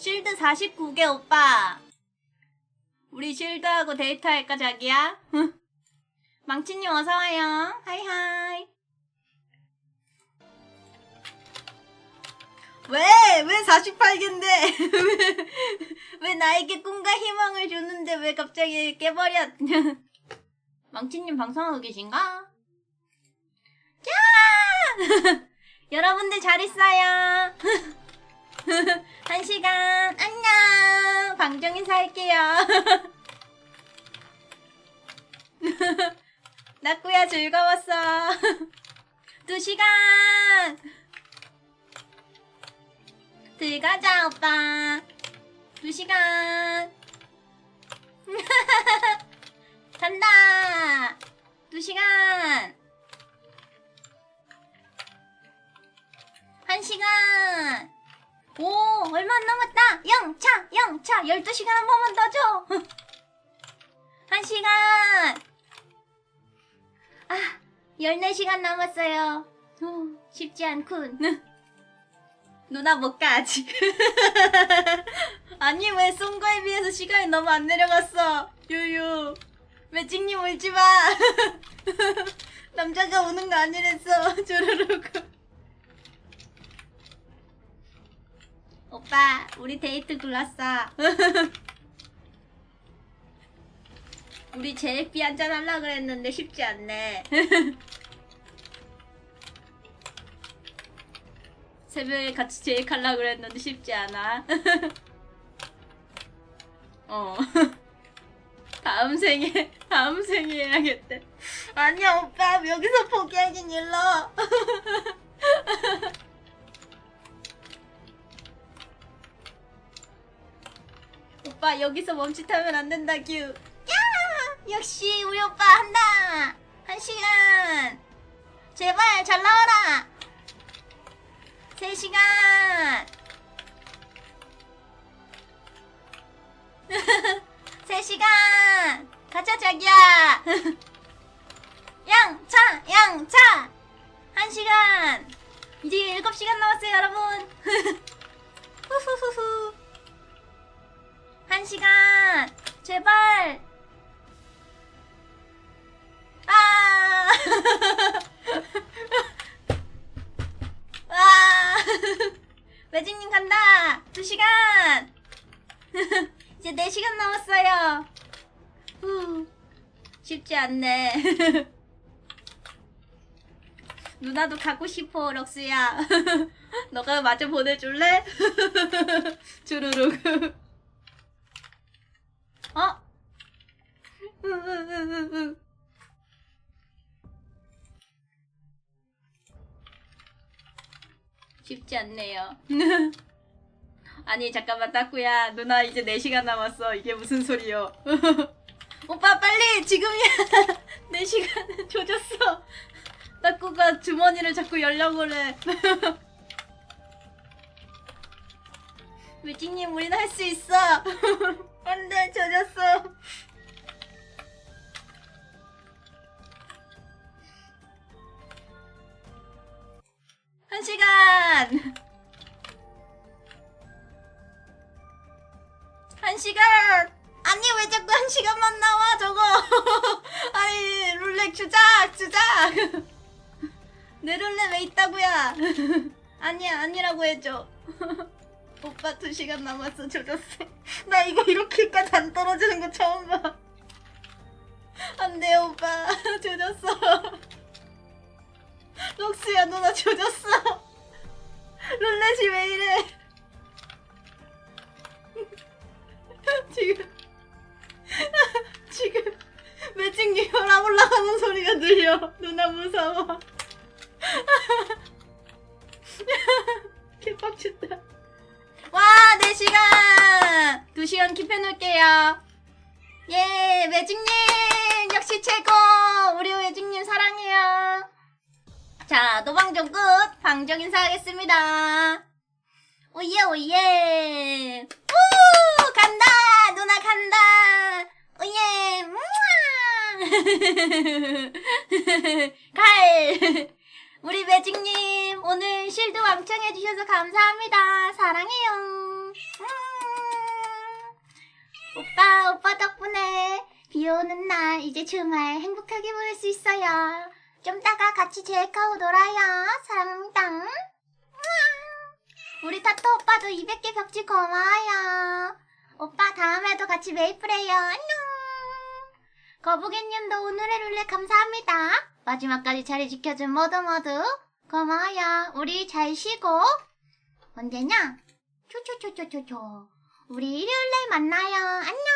실드 49개 오빠. 우리 실드하고 데이트할까 자기야? 망치님 어서 와요. 하이하이. 왜? 왜 48개인데? 왜, 왜 나에게 꿈과 희망을 줬는데 왜 갑자기 깨버렸? 망치님 방송하고 계신가? 짠! 여러분들 잘 있어요. 한 시간 안녕. 방정 인사할게요. 나꾸야 즐거웠어. 두 시간. 들어가자 오빠. 두 시간. 간다. 두 시간. 한 시간. 오, 얼마 안 남았다. 영차, 영차. 12시간 한 번만 더 줘. 한 시간. 아, 14시간 남았어요. 후, 쉽지 않군. 누나 못 가, 아직. 아니, 왜쏜 거에 비해서 시간이 너무 안 내려갔어. 유유. 매직님 울지 마. 남자가 우는 거 아니랬어. 주르르고. 오빠, 우리 데이트 골랐어. 우리 제이피 한잔 하려고 그랬는데 쉽지 않네. 새벽에 같이 제이크 하려고 그랬는데 쉽지 않아. 어. 다음 생에, 다음 생에 해야겠대. 아니야, 오빠. 여기서 포기하긴 일러. 오빠 여기서 멈칫하면 안 된다 규. 야 역시 우리 오빠 한다. 한 시간. 제발 잘 나와라. 세 시간. 세 시간. 가자 자기야. 양차 양차. 한 시간. 이제 일곱 시간 남았어요 여러분. 쉽지 않네. 누나도 가고 싶어 럭스야. 너가 마저 보내줄래? 주르륵 어? 쉽지 않네요. 아니 잠깐만 따꾸야. 누나 이제 4시간 남았어. 이게 무슨 소리요 오빠 빨리 지금이야. 4시간 조졌어. 따꾸가 주머니를 자꾸 열려고 그래. 매직님 우린 할 수 있어. 안돼 젖었어. 한 시간. 한 시간 아니 왜 자꾸 한 시간만 나와 저거? 아니 룰렉 주작 주작 내 룰렉 왜 있다고야 아니야 아니라고 해줘. 오빠 두 시간 남았어 조졌어. 나 이거 이렇게까지 안 떨어지는 거 처음 봐. 안돼 오빠. 조졌어. 록스야 누나 조졌어. 룰렛이 왜 이래 들려 누나 무서워 개빡쳤다 와 4시간 2시간 킵해놓을게요 예 매직님 역시 최고 우리 매직님 사랑해요 자, 노방정 끝. 방정 인사하겠습니다. 오예, 오예. 우! 간다! 누나 간다! 오예! 우와! 칼! 우리 매직님, 오늘 실드 왕창 해주셔서 감사합니다. 사랑해요. 아. 오빠, 오빠 덕분에 비 오는 날, 이제 주말 행복하게 보낼 수 있어요. 좀 따가 같이 제이카오 놀아요. 사랑합니다. 아. 우리 타토 오빠도 200개 벽지 고마워요. 오빠 다음에도 같이 메이플 해요. 안녕! 거북이님도 오늘의 룰렛 감사합니다. 마지막까지 자리 지켜준 모두 모두 고마워요. 우리 잘 쉬고 언제냐? 초초초초초초. 우리 일요일날 만나요. 안녕.